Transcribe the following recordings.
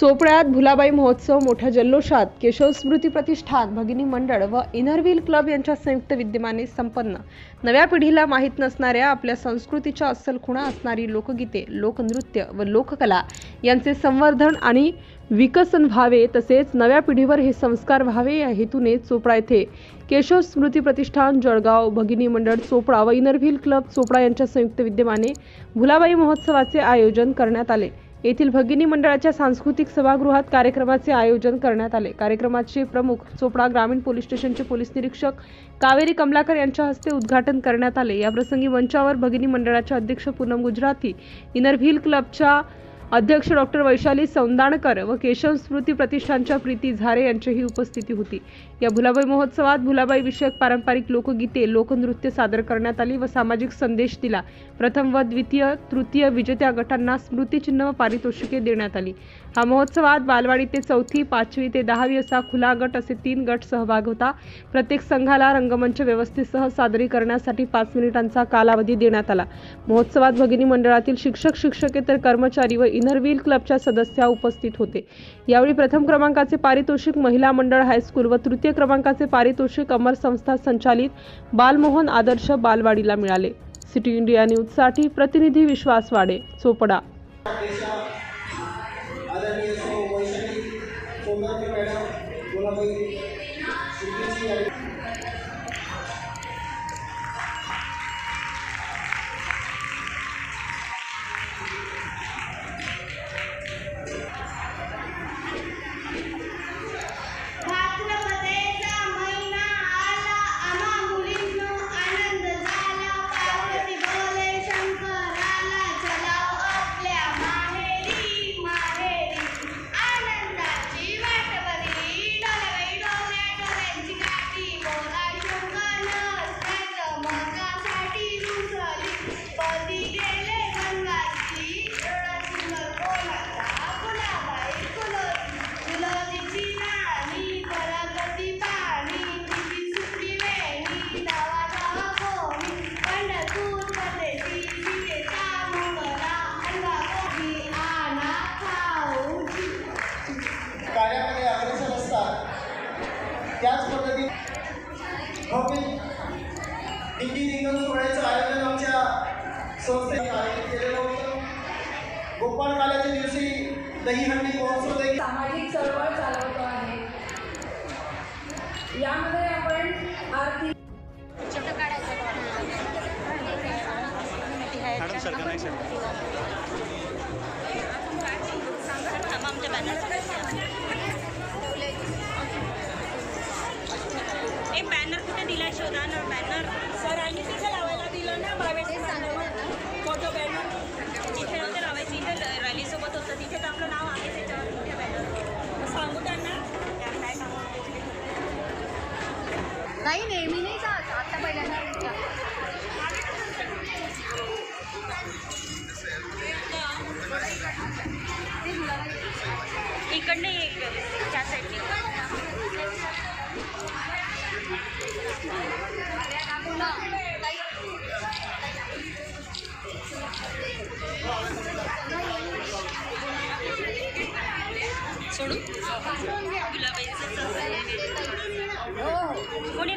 चोपड्यात भुलाबाई महोत्सव मोठ्या जल्लोषात केशव स्मृती प्रतिष्ठान भगिनी मंडळ व इनरव्हील क्लब यांच्या संयुक्त विद्यमाने संपन्न. नव्या पिढीला माहीत नसणाऱ्या आपल्या संस्कृतीच्या अस्सल खुणा असणारी लोकगीते लोकनृत्य व लोककला यांचे संवर्धन आणि विकसन व्हावे तसेच नव्या पिढीवर हे संस्कार व्हावे या हेतूने चोपडा येथे केशव स्मृती प्रतिष्ठान जळगाव भगिनी मंडळ चोपडा व इनरव्हील क्लब चोपडा यांच्या संयुक्त विद्यमाने भुलाबाई महोत्सवाचे आयोजन करण्यात आले. येथील भगिनी मंडळाच्या सांस्कृतिक सभागृहात कार्यक्रमाचे आयोजन करण्यात आले. कार्यक्रमाचे प्रमुख चोपडा ग्रामीण पोलीस स्टेशनचे पोलीस निरीक्षक कावेरी कमलाकर यांच्या हस्ते उद्घाटन करण्यात आले. याप्रसंगी मंचावर भगिनी मंडळाच्या अध्यक्ष पूनम गुजराती इनरव्हील क्लबच्या अध्यक्ष डॉक्टर वैशाली सौंदाणकर व केशव स्मृती प्रतिष्ठानच्या प्रीती झारे यांचीही उपस्थिती होती. या भुलाबाई महोत्सवात भुलाबाई विषयक पारंपरिक लोकगीते लोकनृत्य सादर करण्यात आली व सामाजिक संदेश दिला. प्रथम व द्वितीय तृतीय विजेत्या गटांना स्मृतिचिन्ह व पारितोषिके देण्यात आली. हा महोत्सवात बालवाडी ते चौथी पाचवी ते दहावी असा खुला गट असे तीन गट सहभाग होता. प्रत्येक संघाला रंगमंच व्यवस्थेसह सादरीकरणासाठी पाच मिनिटांचा कालावधी देण्यात आला. महोत्सवात भगिनी मंडळातील शिक्षक शिक्षकेतर कर्मचारी व इनरव्हील क्लबच्या सदस्या उपस्थित होते. यावेळी प्रथम क्रमांकाचे पारितोषिक महिला मंडळ हायस्कूल व तृतीय क्रमांकाचे पारितोषिक अमर संस्था संचालित बालमोहन आदर्श बालवाडीला मिळाले. सिटी इंडिया न्यूजसाठी प्रतिनिधी विश्वास वाडे चोपडा. आदरणीय सौ वैशाली सोमनाथ मॅडम एक बॅनर कुठे दिला शोधा ना बॅनर सरांनी तिथे लावायला दिलं ना प्रायव्हेट फोटो बॅनर तिथे नव्हते लावायचे इथे रॅली सोबत होतं. तिथे तर आपलं नाव आहे त्याच्यावर मोठ्या बॅनर सांगू त्यांना? त्या काय सांगू नाही नेहमी नाही. इकडनं एक त्या साईडने सोडू गुलाबाईचं कोणी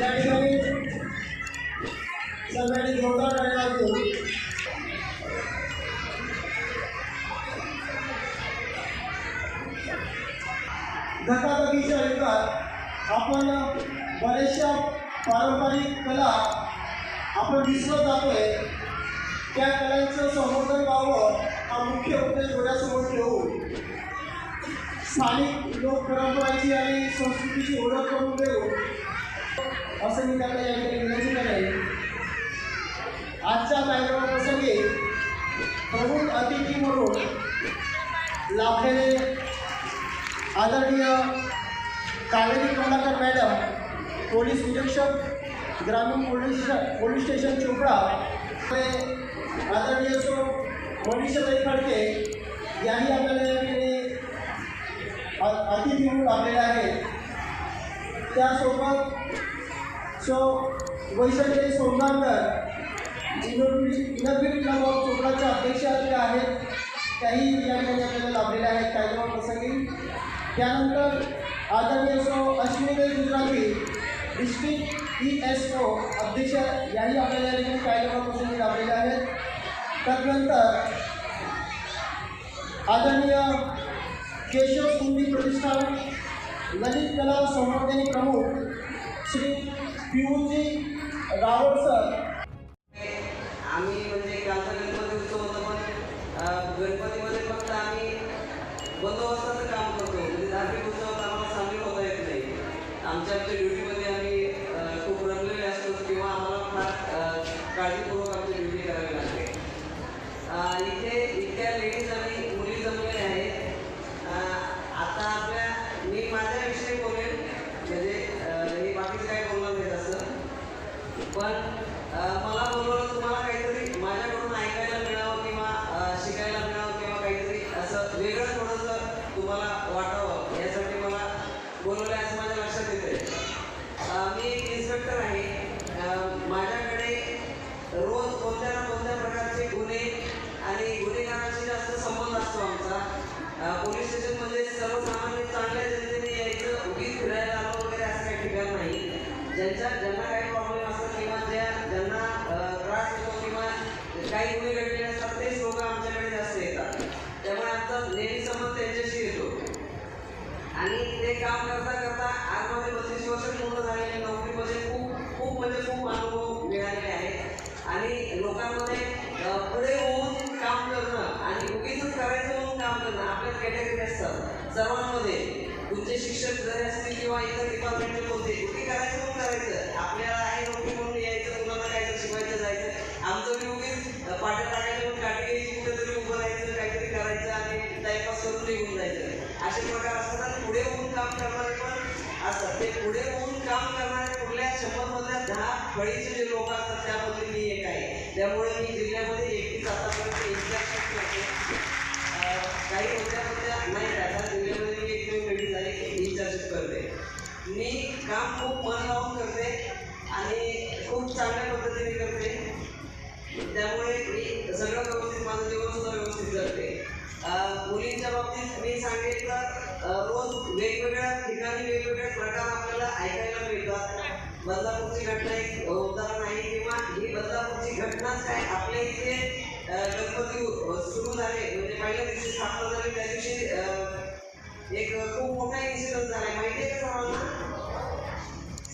या ठिकाणी सगळ्यांनी जोरदार टाळ्या वाजवून धकाधकीच्या युगात आपण बऱ्याचशा पारंपरिक कला आपण विसरत जातोय त्या कलांचं संवर्धन व्हावं हा मुख्य उद्देश डोळ्यासमोर ठेवून स्थानिक लोक परंपरांची आणि संस्कृतीची ओळख करून देऊ असं मी त्यांना या ठिकाणी विनंती करेन आजच्या कार्यक्रम प्रसंगी प्रमुख अतिथी म्हणून लाभलेले आदरणीय कावेरी कमलाकर मॅडम पोलीस निरीक्षक ग्रामीण पोलीस पोलीस स्टेशन चोपडा आदरणीय सो मनीषाताई खडके याही आपल्याला या ठिकाणी अतिथी म्हणून लाभलेले आहेत. त्यासोबत so Vaishali Somnathkar innovative club of चोपडाचे अध्यक्ष जे आहेत. त्याही या ठिकाणी आपल्याला लाभलेल्या आहेत. कार्यक्रम प्रसंगी. त्यानंतर आदरणीय so Ashwini Gujarati district E S O अध्यक्ष याही आपल्याला देखील ठिकाणी प्रसंगी लाभलेले आहेत. त्यानंतर आदरणीय केशव सुंदी प्रतिष्ठान ललित कला संवर्धनी प्रमुख श्री पियुजी रावळ सर. आम्ही म्हणजे कालचा गणपती उत्सव होता पण गणपतीमध्ये फक्त आम्ही बंदोबस्ताचं काम करतो. म्हणजे धार्मिक उत्सवात आम्हाला सामील होता येत नाही. आमच्या आमच्या ड्युटीमध्ये आम्ही अं, खूप रमलेले असतो किंवा आम्हाला फार अं, काळजीपूर्वक आमची ड्युटी करावी लागते अं, इथे इतक्या लेडीज आणि मुली जमलेल्या आहेत अं, आता आपल्या मी माझ्याविषयी बोलेन म्हणजे अं, हे बाकीचं काय बोलणार नाही तसं पण अ, मला बोलवलं तुम्हाला काहीतरी माझ्याकडून ऐकायला मिळावं किंवा अ, शिकायला मिळावं किंवा काहीतरी असं वेगळं थोडंसं तुम्हाला वाटावं यासाठी मला बोलवलं आहे असं माझ्या लक्षात येतं मी एक इन्स्पेक्टर आहे अ, माझ्याकडे रोज कोणत्या ना कोणत्या प्रकारचे गुन्हे आणि गुन्हेगारांशी जास्त संबंध असतो आमचा. अ, पोलीस स्टेशनमध्ये सर्वसामान्य चांगल्या जनतेने यायचं उगीच फिरायला आलो वगैरे असं काही ठिकाण नाही. ज्यांच्या ज्यांना काही प्रॉब्लेम असतात किंवा ज्या ज्यांना त्रास होतो किंवा काही गुन्हे घडलेले असतात तेच लोक आमच्याकडे जास्त येतात. त्यामुळे आमचा नेहमी संबंध त्यांच्याशी येतो. आणि ते काम करता करता आजमध्ये माझे बत्तीस वर्ष पूर्ण झालेले नोकरीमध्ये खूप खूप म्हणजे खूप अनुभव मिळालेले आहेत. आणि लोकांमध्ये पुढे होऊन काम करणं आणि उगीच करायचं म्हणून काम करणं आपल्या कॅटेगरी असतात सर्वांमध्ये उच्च शिक्षक जरी असतील किंवा इतर डिपार्टमेंट होते उगी करायचं म्हणून करायचं. आपल्याला आहे नोकरी म्हणून यायचं मुलांना काहीतरी शिकवायचं जायचं. आमचं मी उगीच पाट्या टाकायचं म्हणून काठी कुठेतरी उभं राहायचं काहीतरी करायचं आणि टाईमपास करून निघून जायचं. असे प्रकार असतात आणि पुढे होऊन काम करणारे पण असतात. ते पुढे होऊन काम करणारे कुठल्या शंभरमधल्या दहा फळीचे जे लोक असतात त्यामध्ये मी एक आहे. त्यामुळे मी जिल्ह्यामध्ये एक काही होत्या होत्या नाही आता जिल्ह्यामध्ये मी एकमेव झाली मी चर्चित करते मी काम खूप मन लावून करते आणि खूप चांगल्या पद्धतीने करते त्यामुळे मी सगळं व्यवस्थित माझं जीवन सुद्धा व्यवस्थित करते मुलींच्या बाबतीत मी सांगेन तर रोज वेगवेगळ्या ठिकाणी वेगवेगळे प्रकार आपल्याला ऐकायला मिळतात बदलापूरची घटना एक उदाहरण आहे किंवा ही बदलापूरची घटनाच काय आपल्या इथे गणपती सुरू झाले. म्हणजे पहिल्या दिवशी स्थापना झाली त्या दिवशी अं, एक खूप मोठा इन्सिडंट झाला. माहिती आहे का सर्वांना?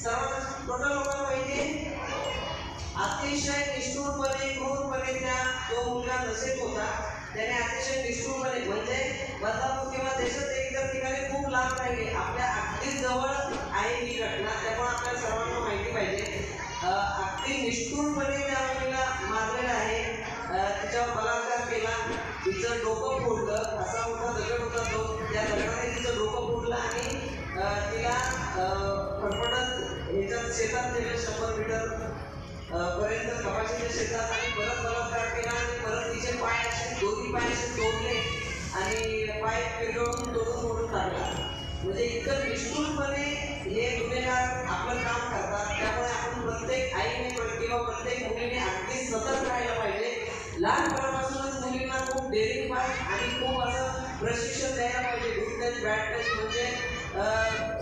सर्वांना टोटल लोकांना माहिती आहे? अतिशय निष्ठूरपणे क्रूरपणे त्या तो मुलगा नसेल होता. त्याने अतिशय निष्ठूरपणे म्हणजे बदलापूर किंवा देशात इतर ठिकाणी खूप लांब राहिले आपल्या अगदी जवळ आहे ही घटना. त्यामुळे आपल्या सर्वांना माहिती पाहिजे. अगदी निष्ठूरपणे त्या मुलीला मारलेलं आहे. तिच्यावर बलात्कार केला. तिचं डोकं फोडलं असा मोठा दगड होता तो. त्या दगडाने तिचं डोकं फोडलं आणि तिला फटफटत फडफडत ह्याच्यात शेतात नेलं शंभर मीटर. पर्यंत कपाशीच्या शेतात आणि परत बलात्कार केला आणि परत तिचे पाय असे दोन्ही पाय असे तोडले आणि पाय पिरवून तोडून मोडून काढला. म्हणजे इतकं निष्ठुरपणे हे गुन्हेगार आपलं काम करतात. त्यामुळे आपण प्रत्येक आईने किंवा प्रत्येक मुलीने अगदी सतत राहायला पाहिजे. लहानपणापासूनच मुलींना खूप डेअरिंग पाय आणि खूप असं प्रशिक्षण द्यायला पाहिजे. बॅड टच म्हणजे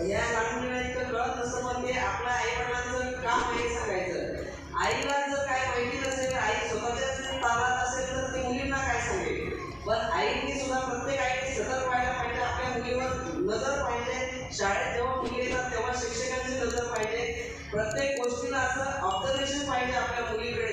या लहान मुलीला इतकं कळत नसतं पण ते आपल्या आई वडिलांचं काम आहे सांगायचं. आईला जर काय माहिती नसेल आई स्वतःच्याच तालात असेल तर ते मुलींना काय सांगेल? पण आईने सुद्धा प्रत्येक आईने सतर्क व्हायला पाहिजे आपल्या मुलीवर नजर पाहिजे. शाळेत जेव्हा मुली येतात तेव्हा शिक्षकांची नजर पाहिजे. प्रत्येक गोष्टीला असं ऑब्झर्वेशन पाहिजे आपल्या मुलीकडे.